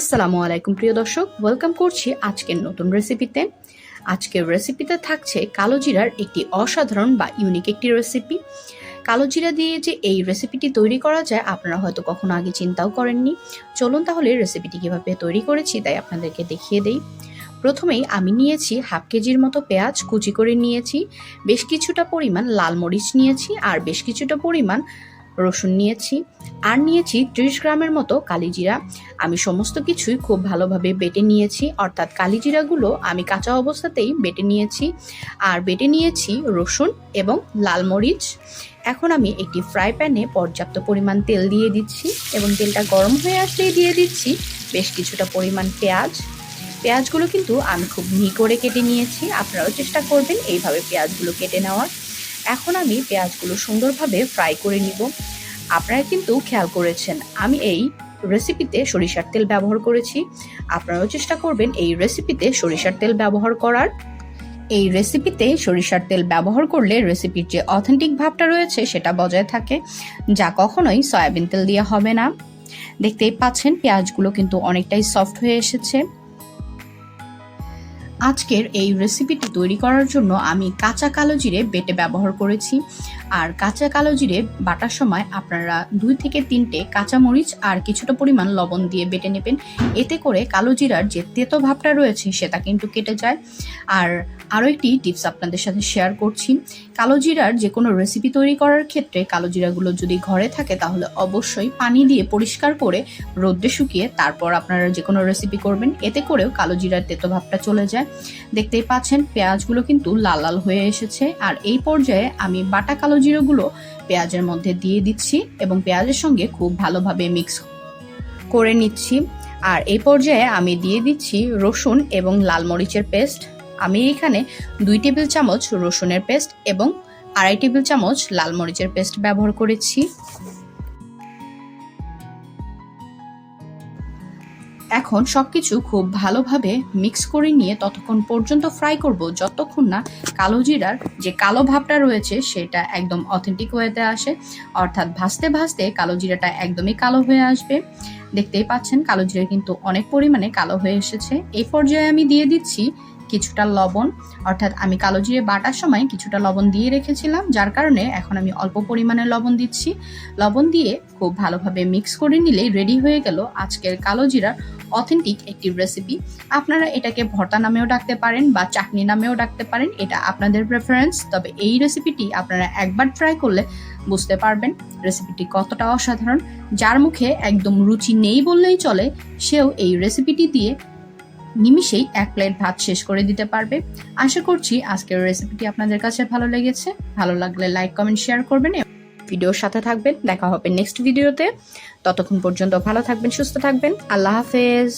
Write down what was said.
আসসালামু আলাইকুম, প্রিয় দর্শক। ওয়েলকাম করছি আজকের নতুন রেসিপিতে আজকের রেসিপিতে থাকছে কালো জিরার একটি অসাধারণ বা ইউনিক একটি রেসিপি কালো জিরা দিয়ে যে এই রেসিপিটি তৈরি করা যায়, আপনারা হয়তো কখনো আগে চিন্তাও করেননি। চলুন তাহলে রেসিপিটি কীভাবে তৈরি করেছি, তাই আপনাদেরকে দেখিয়ে দেই। প্রথমেই আমি নিয়েছি হাফ কেজির মতো পেঁয়াজ, কুচি করে নিয়েছি। বেশ কিছুটা পরিমাণ লাল মরিচ নিয়েছি, আর বেশ কিছুটা পরিমাণ রসুন নিয়েছি। আর নিয়েছি ত্রিশ গ্রামের মতো কালিজিরা। আমি সমস্ত কিছুই খুব ভালোভাবে বেটে নিয়েছি। অর্থাৎ কালিজিরাগুলো আমি কাঁচা অবস্থাতেই বেটে নিয়েছি। আর বেটে নিয়েছি রসুন এবং লাল মরিচ। এখন আমি একটি ফ্রাই প্যানে পর্যাপ্ত পরিমাণ তেল দিয়ে দিচ্ছি এবং তেলটা গরম হয়ে আসলেই দিয়ে দিচ্ছি বেশ কিছুটা পরিমাণ পেঁয়াজ। পেঁয়াজগুলো কিন্তু আমি খুব মি করে কেটে নিয়েছি। আপনারাও চেষ্টা করবেন এইভাবে পেঁয়াজগুলো কেটে নেওয়ার। এখন আমি পেঁয়াজগুলো সুন্দরভাবে ফ্রাই করে নিব। আপনারা কিন্তু খেয়াল করেছেন, আমি এই রেসিপিতে সরিষার তেল ব্যবহার করেছি। আপনারাও চেষ্টা করবেন এই রেসিপিতে সরিষার তেল ব্যবহার করার। এই রেসিপিতে সরিষার তেল ব্যবহার করলে রেসিপির যে অথেন্টিক ভাবটা রয়েছে, সেটা বজায় থাকে, যা কখনোই সয়াবিন তেল দিয়ে হবে না। দেখতেই পাচ্ছেন, পেঁয়াজগুলো কিন্তু অনেকটাই সফট হয়ে এসেছে। আজকের এই রেসিপিটি তৈরি করার জন্য আমি কাঁচা কালো জিরে বেটে ব্যবহার করেছি। আর কাঁচা কালো জিরে বাটার সময় আপনারা দুই থেকে তিনটে কাঁচা মরিচ আর কিছুটা পরিমাণ লবণ দিয়ে বেটে নেবেন। এতে করে কালো জিরার যে তেতো ভাবটা রয়েছে সেটা কিন্তু কেটে যায়। আর আরও একটি টিপস আপনাদের সাথে শেয়ার করছি। কালো জিরার যে কোনো রেসিপি তৈরি করার ক্ষেত্রে কালো জিরাগুলো যদি ঘরে থাকে তাহলে অবশ্যই পানি দিয়ে পরিষ্কার করে রোদ্রে শুকিয়ে তারপর আপনারা যে কোনো রেসিপি করবেন। এতে করেও কালো জিরার তেতো ভাবটা চলে যায়। দেখতেই পাচ্ছেন পেঁয়াজগুলো কিন্তু লাল লাল হয়ে এসেছে। আর এই পর্যায়ে আমি বাটা কালো জিরোগুলো পেঁয়াজের মধ্যে দিয়ে দিচ্ছি এবং পেঁয়াজের সঙ্গে খুব ভালোভাবে মিক্স করে নিচ্ছি। আর এই পর্যায়ে আমি দিয়ে দিচ্ছি রসুন এবং লাল মরিচের পেস্ট। আমি এখানে দুই টেবিল চামচ রসুনের পেস্ট এবং আড়াই টেবিল চামচ লাল মরিচের পেস্ট ব্যবহার করেছি। এখন সবকিছু খুব ভালোভাবে মিক্স করে নিয়ে ততক্ষণ পর্যন্ত ফ্রাই করব, যতক্ষণ না কালো জিরার যে কালো ভাবটা রয়েছে সেটা একদম অথেন্টিক ওয়েতে আসে। অর্থাৎ ভাজতে ভাজতে কালো জিরাটা একদমই কালো হয়ে আসবে। দেখতেই পাচ্ছেন, কালো জিরা কিন্তু অনেক পরিমাণে কালো হয়ে এসেছে। এই পর্যায়ে আমি দিয়ে দিচ্ছি কিছুটা লবণ, অর্থাৎ আমি কালো জিরে বাটার সময় কিছুটা লবণ দিয়ে রেখেছিলাম, যার কারণে এখন আমি অল্প পরিমাণে লবণ দিচ্ছি। লবণ দিয়ে খুব ভালোভাবে মিক্স করে নিলেই রেডি হয়ে গেল আজকের কালো জিরার অথেন্টিক একটি রেসিপি আপনারা এটাকে ভর্তা নামেও ডাকতে পারেন বা চাটনি নামেও ডাকতে পারেন, এটা আপনাদের প্রেফারেন্স তবে এই রেসিপিটি আপনারা একবার ট্রাই করলে বুঝতে পারবেন রেসিপিটি কতটা অসাধারণ। যার মুখে একদম রুচি নেই বললেই চলে, সেও এই রেসিপিটি দিয়ে নিমিষেই এক প্লেট ভাত শেষ করে দিতে পারবে। আশা করছি আজকের রেসিপিটি আপনাদের কাছে ভালো লেগেছে। ভালো লাগলে লাইক কমেন্ট শেয়ার করবেন ভিডিওর সাথে থাকবেন। দেখা হবে নেক্সট ভিডিওতে ততক্ষণ পর্যন্ত ভালো থাকবেন, সুস্থ থাকবেন। আল্লাহ হাফেজ।